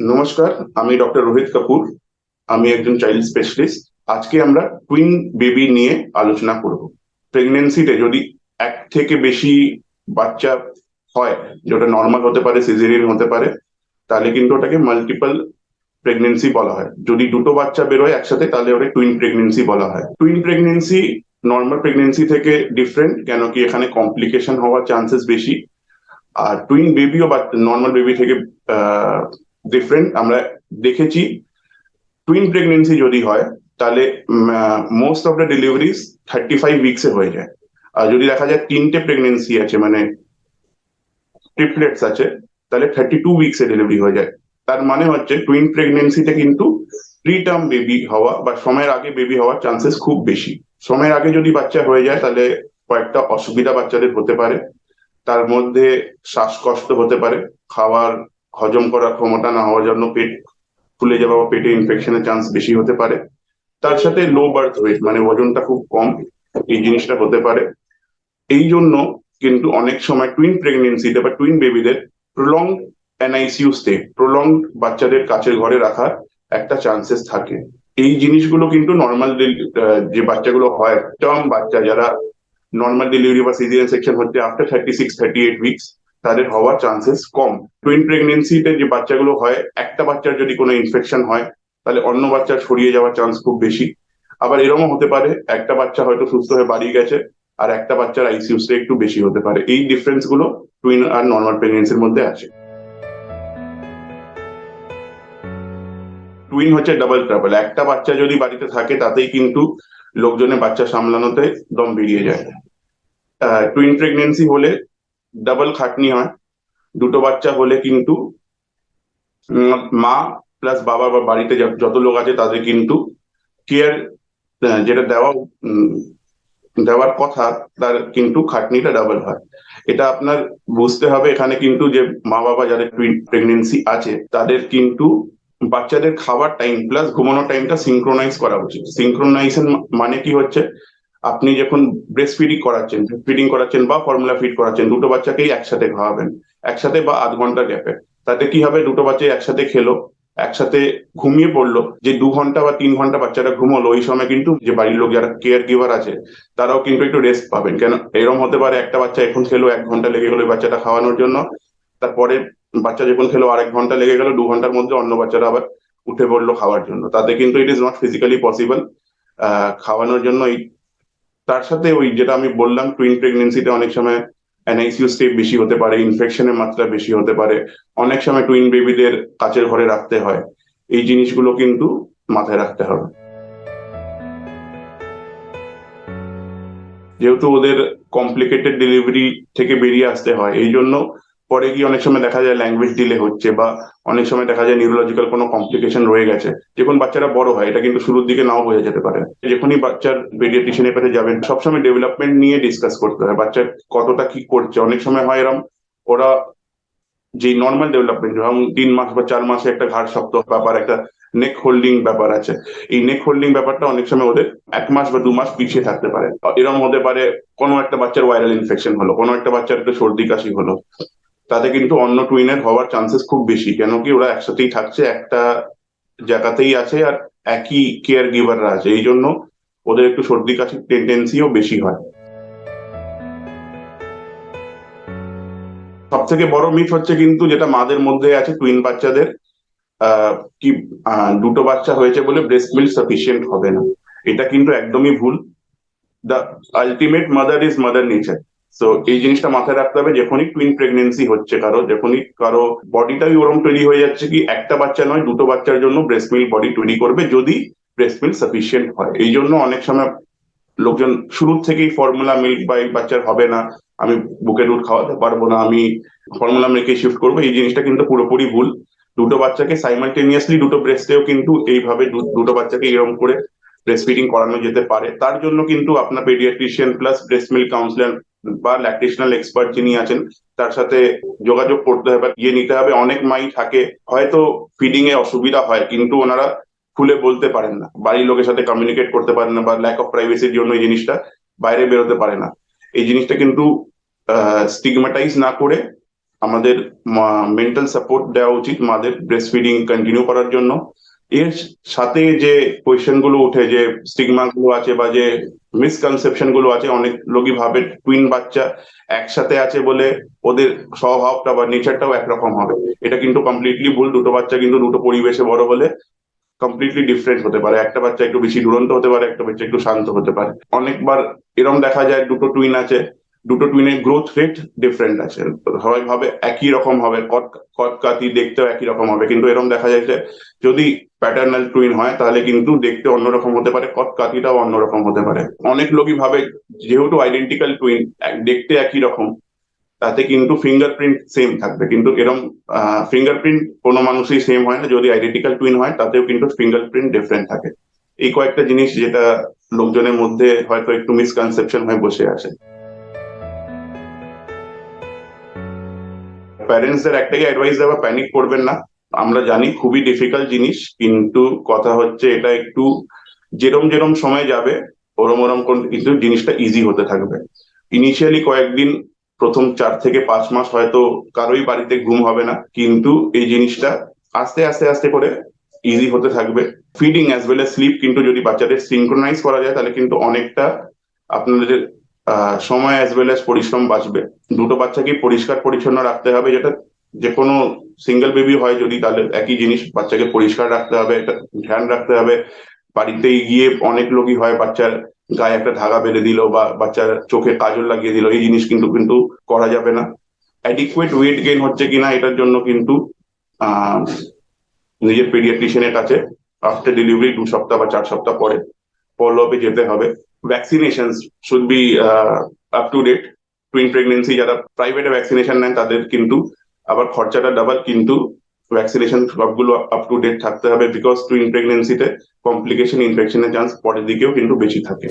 নমস্কার, আমি ডক্টর রোহিত কাপুর। আমি একজন চাইল্ড স্পেশালিস্ট আজকে আমরা টুইন বেবি নিয়ে আলোচনা করব। প্রেগনেন্সিতে যদি এক থেকে বেশি বাচ্চা হয়, যেটা নর্মাল হতে পারে সিজারিয়ান হতে পারে, তাহলে কিন্তু ওটাকে মাল্টিপল প্রেগনেন্সি বলা হয়। যদি দুটো বাচ্চা বেরোয় একসাথে, তাহলে ওটা টুইন প্রেগনেন্সি বলা হয়। টুইন প্রেগনেন্সি নর্মাল প্রেগনেন্সি থেকে ডিফারেন্ট কেন কি এখানে কমপ্লিকেশন হওয়ার চান্সেস বেশি। আর টুইন বেবিও বা নর্মাল বেবি থেকে ডিফারেন্ট আমরা দেখেছি টুইন প্রেগনেন্সি যদি হয়, তাহলে most of the deliveries thirty five উইকসে হয়ে যায়। আর যদি দেখা যায় তিনটে প্রেগনেন্সি আছে মানে ট্রিপলেটস আছে, তাহলে থার্টি টু উইকসে ডেলিভারি হয়ে যায়। তার মানে হচ্ছে টুইন প্রেগনেন্সিতে কিন্তু প্রিটার্ম বেবি হওয়া বা সময়ের আগে বেবি হওয়ার চান্সেস খুব বেশি। সময়ের আগে যদি বাচ্চা হয়ে যায়, তাহলে কয়েকটা অসুবিধা বাচ্চাদের হতে পারে। তার মধ্যে শ্বাসকষ্ট হতে পারে, খাওয়ার হজম করার ক্ষমতা না হওয়ার জন্য পেট ফুলে যাওয়া বা পেটে ইনফেকশনের চান্স বেশি হতে পারে। তার সাথে লো বার্থ ওয়েট মানে ওজনটা খুব কম, এই জিনিসটা হতে পারে। এই জন্য কিন্তু অনেক সময় টুইন প্রেগনেন্সিতে বা টুইন বেবিদের প্রলং এনআইসিউ স্টে প্রলং বাচ্চাদের কাছের ঘরে রাখার একটা চান্সেস থাকে। এই জিনিসগুলো কিন্তু নর্মাল যে বাচ্চাগুলো হয় টার্ম বাচ্চা যারা নর্মাল ডেলিভারি বা সিজিয়ার সেকশন হচ্ছে after thirty six thirty eight weeks তাদের হওয়ার চান্সেস কম। টুইন প্রেগনেন্সিতে যে বাচ্চাগুলো হয়, একটা বাচ্চার যদি কোনো ইনফেকশন হয়, তাহলে অন্য বাচ্চা ছড়িয়ে যাওয়ার চান্স খুব বেশি। আবার এরকমও হতে পারে, একটা বাচ্চা হয়তো সুস্থ হয়ে বাড়ি গেছে, আর একটা বাচ্চার আইসিউসটা একটু বেশি হতে পারে। এই ডিফারেন্সগুলো টুইন আর নর্মাল প্রেগনেন্সির মধ্যে আছে। টুইন হচ্ছে ডাবল ট্রাবল একটা বাচ্চা যদি বাড়িতে থাকে, তাতেই কিন্তু লোকজনের বাচ্চা সামলানোতে দম বেরিয়ে যায়। টুইন প্রেগনেন্সি হলে ডাবল খাটনি হয়। দুটো বাচ্চা হলে কিন্তু মা প্লাস বাবা বা বাড়িতে যত লোক আছে তাদের কিন্তু কেয়ার যেটা দেওয়া দেওয়ার কথা, তার কিন্তু খাটনিটা ডাবল হয়। এটা আপনার বুঝতে হবে এখানে কিন্তু যে মা বাবা যাদের প্রেগনেন্সি আছে, তাদের কিন্তু বাচ্চাদের খাওয়ার টাইম প্লাস ঘুমানোর টাইমটা সিঙ্ক্রোনাইজ করা উচিত। সিঙ্ক্রোনাইজেশন মানে কি হচ্ছে? আপনি যখন ব্রেস্ট ফিডিং করাচ্ছেন ফিডিং করাচ্ছেন বা ফর্মুলা ফিড করাচ্ছেন, দুটো বাচ্চাকেই একসাথে খাওয়াবেন। একসাথে বা আধ ঘণ্টা গ্যাপে তাতে কি হবে? দুটো বাচ্চা একসাথে খেলো, একসাথে ঘুমিয়ে পড়ল, যে দু ঘণ্টা বা তিন ঘণ্টা বাচ্চারা ঘুমোলো, ওই সময় কিন্তু যে বাড়ির লোক যারা কেয়ার গিভার আছে, তারাও কিন্তু একটু রেস্ট পাবেন। কেন? এরকম হতে পারে একটা বাচ্চা এখন খেলো, এক ঘণ্টা লেগে গেলো বাচ্চাটা খাওয়ানোর জন্য। তারপরে বাচ্চা যখন খেলো, আরেক ঘণ্টা লেগে গেল, দু ঘণ্টার মধ্যে অন্য বাচ্চারা আবার উঠে পড়ল খাওয়ার জন্য। তাতে কিন্তু it is not physically possible খাওয়ানোর জন্য এই তার সাথে ওই যেটা আমি বললাম টুইন প্রেগনেন্সিতে অনেক সময় এনআইসিউ স্টেপ বেশি হতে পারে ইনফেকশনের মাত্রা বেশি হতে পারে। অনেক সময় টুইন বেবিদের কাছের ঘরে রাখতে হয়। এই জিনিসগুলো কিন্তু মাথায় রাখতে হবে। যেহেতু ওদের কমপ্লিকেটেড ডেলিভারি থেকে বেরিয়ে আসতে হয় এই জন্য পরে গিয়ে অনেক সময় দেখা যায় ল্যাঙ্গুয়েজ ডিলে হচ্ছে বা অনেক সময় দেখা যায় নিউরোলজিক্যাল কোনো কমপ্লিকেশন রয়ে গেছে। যখন বাচ্চারা বড় হয়, এটা কিন্তু শুরুর দিকে নাও বোঝা যেতে পারে। যখনই বাচ্চার পেডিয়াট্রিশিয়ানের কাছে যাবেন, সবসময় ডেভেলপমেন্ট নিয়ে ডিসকাস করতে হয়। বাচ্চা কতটা কি করছে? অনেক সময় হয় এরম, ওরা যে নর্মাল ডেভেলপমেন্ট যেমন তিন মাস বা চার মাসে একটা ঘাড় শক্ত ব্যাপার, একটা নেক হোল্ডিং ব্যাপার আছে। এই নেক হোল্ডিং ব্যাপারটা অনেক সময় ওদের এক মাস বা দু মাস পিছিয়ে থাকতে পারে। এরকম হতে পারে কোনো একটা বাচ্চার ভাইরাল ইনফেকশন হলো, কোনো একটা বাচ্চার একটা সর্দি কাশি হলো। তাতে কিন্তু অন্য টুইনের হওয়ার চান্সেস খুব বেশি কেন কি ওরা একসাথেই থাকছে, একটা জায়গাতেই আছে আর একই কেয়ার গিভাররা আছে। এই জন্য ওদের একটু সর্দি কাশির টেন্ডেন্সিও বেশি হয়। সব থেকে বড় মিথ হচ্ছে কিন্তু যেটা মাদের মধ্যে আছে টুইন বাচ্চাদের কি দুটো বাচ্চা হয়েছে বলে ব্রেস্ট মিল্ক সাফিসিয়েন্ট হবে না। এটা কিন্তু একদমই ভুল। The ultimate mother is mother nature তো এই জিনিসটা মাথায় রাখতে হবে, যখনই টুইন প্রেগনেন্সি হচ্ছে কারও, যখনই কারও বডিটাই ওরম তৈরি হয়ে যাচ্ছে কি, একটা বাচ্চা নয়, দুটো বাচ্চার জন্য ব্রেস্ট মিল্ক বডি তৈরি করবে যদি ব্রেস্ট মিল্ক সাফিসিয়েন্ট হয়। এই জন্য অনেক সময় লোকজন শুরুর থেকেই ফর্মুলা মিল্ক বা এই বাচ্চার হবে না, আমি বুকে দুধ খাওয়াতে পারব না, আমি ফর্মুলা মিল্কে শিফট করব, এই জিনিসটা কিন্তু পুরোপুরি ভুল। দুটো বাচ্চাকে সাইমালটেনিয়াসলি দুটো ব্রেস্টেও কিন্তু এইভাবে দুটো বাচ্চাকে এরকম করে ব্রেস্ট ফিডিং করানো যেতে পারে। তার জন্য কিন্তু আপনার paediatrician plus breast milk counsellor বা ল্যাকটেশনাল এক্সপার্ট যিনি আছেন, তার সাথে যোগাযোগ করতে হবে ইয়ে নিতে হবে। অনেক মাই থাকে, হয়তো ফিডিং এ অসুবিধা হয়, কিন্তু ওনারা খুলে বলতে পারেন না। বাড়ির লোকের সাথে কমিউনিকেট করতে পারেন না বা ল্যাক অফ প্রাইভেসির জন্য এই জিনিসটা বাইরে বেরোতে পারে না। এই জিনিসটা কিন্তু স্টিগমাটাইজ না করে আমাদের মেন্টাল সাপোর্ট দেওয়া উচিত মাদের ব্রেস্ট ফিডিং কন্টিনিউ করার জন্য। এর সাথে যে কোয়েশ্চেনগুলো উঠে যে স্টিগমা গুলো আছে বা যে মিসকনসেপশনগুলো আছে, অনেক লোকই ভাবে টুইন বাচ্চা একসাথে আছে বলে ওদের স্বভাবটা বা নেচারটাও একরকম হবে। এটা কিন্তু কমপ্লিটলি ভুল। দুটো বাচ্চা কিন্তু দুটো পরিবেশে বড় হলে কমপ্লিটলি ডিফারেন্ট হতে পারে। একটা বাচ্চা একটু বেশি দুরন্ত হতে পারে, একটা বাচ্চা একটু শান্ত হতে পারে। অনেকবার এরম দেখা যায় দুটো টুইন আছে। দুটো টুইনের গ্রোথ রেট ডিফারেন্ট আছে। সবাই ভাবে একই রকম হবে কট কটকাতি দেখতেও একই রকম হবে। কিন্তু এরকম দেখা যায় যে যদি প্যাটার্নাল টুইন হয়, তাহলে কিন্তু দেখতে অন্যরকম হতে পারে কটকাতিটাও অন্যরকম হতে পারে। অনেক লোকই ভাবে যেহেতু আইডেন্টিক্যাল টুইন দেখতে একই রকম, তাতে কিন্তু ফিঙ্গারপ্রিন্ট সেম থাকবে। কিন্তু এরকম ফিঙ্গারপ্রিন্ট কোনো মানুষই সেম হয় না। যদি আইডেন্টিক্যাল টুইন হয়, তাতেও কিন্তু ফিঙ্গারপ্রিন্ট ডিফারেন্ট থাকে। এই কয়েকটা জিনিস যেটা লোকজনের মধ্যে হয়তো একটু মিসকনসেপশন হয়ে বসে আছে। প্যারেন্টসদের একটাই অ্যাডভাইস দেওয়া প্যানিক করবেন না। আমরা জানি খুবই ডিফিকাল্ট জিনিস, কিন্তু কথা হচ্ছে এটা একটু যেরম যেরম সময় যাবে, ওরম ওরম কোন কিন্তু জিনিসটা ইজি হতে থাকবে। ইনিশিয়ালি কয়েকদিন, প্রথম চার থেকে পাঁচ মাস হয়তো কারোই বাড়িতে ঘুম হবে না, কিন্তু এই জিনিসটা আস্তে আস্তে আস্তে করে ইজি হতে থাকবে। ফিডিং অ্যাজ ওয়েল স্লিপ কিন্তু যদি বাচ্চাদের সিঙ্ক্রোনাইজ করা যায়, তাহলে কিন্তু অনেকটা আপনাদের সময় অ্যাজ ওয়েল এস পরিশ্রম বাঁচবে। দুটো বাচ্চাকে পরিষ্কার পরিচ্ছন্ন রাখতে হবে, যেটা যে কোনো সিঙ্গেল বেবি হয় যদি, তাহলে একই জিনিস, বাচ্চাকে পরিষ্কার রাখতে হবে এটা ধ্যান রাখতে হবে। বাড়িতে গিয়ে অনেক লোকই হয়, বাচ্চার গায়ে একটা ধাগা বেঁধে দিল বা বাচ্চার চোখে কাজল লাগিয়ে দিল, এই জিনিস কিন্তু কিন্তু করা যাবে না। অ্যাডিকুয়েট ওয়েট গেইন হচ্ছে কিনা, এটার জন্য কিন্তু নিজের পেডিয়াট্রিশিয়ানের কাছে আফটার ডেলিভারি দু সপ্তাহ বা চার সপ্তাহ পরে ফলো আপে যেতে হবে। Vaccination should be up to date twin pregnancy যারা প্রাইভেটে ভ্যাকসিনেশন নেন, তাদের কিন্তু আবার খরচাটা ডাবল কিন্তু ভ্যাকসিনেশন সবগুলো আপ টু ডেট থাকতে হবে বিকজ টুইন প্রেগনেন্সিতে কমপ্লিকেশন ইনফেকশনের চান্স পরের দিকেও কিন্তু বেশি থাকে।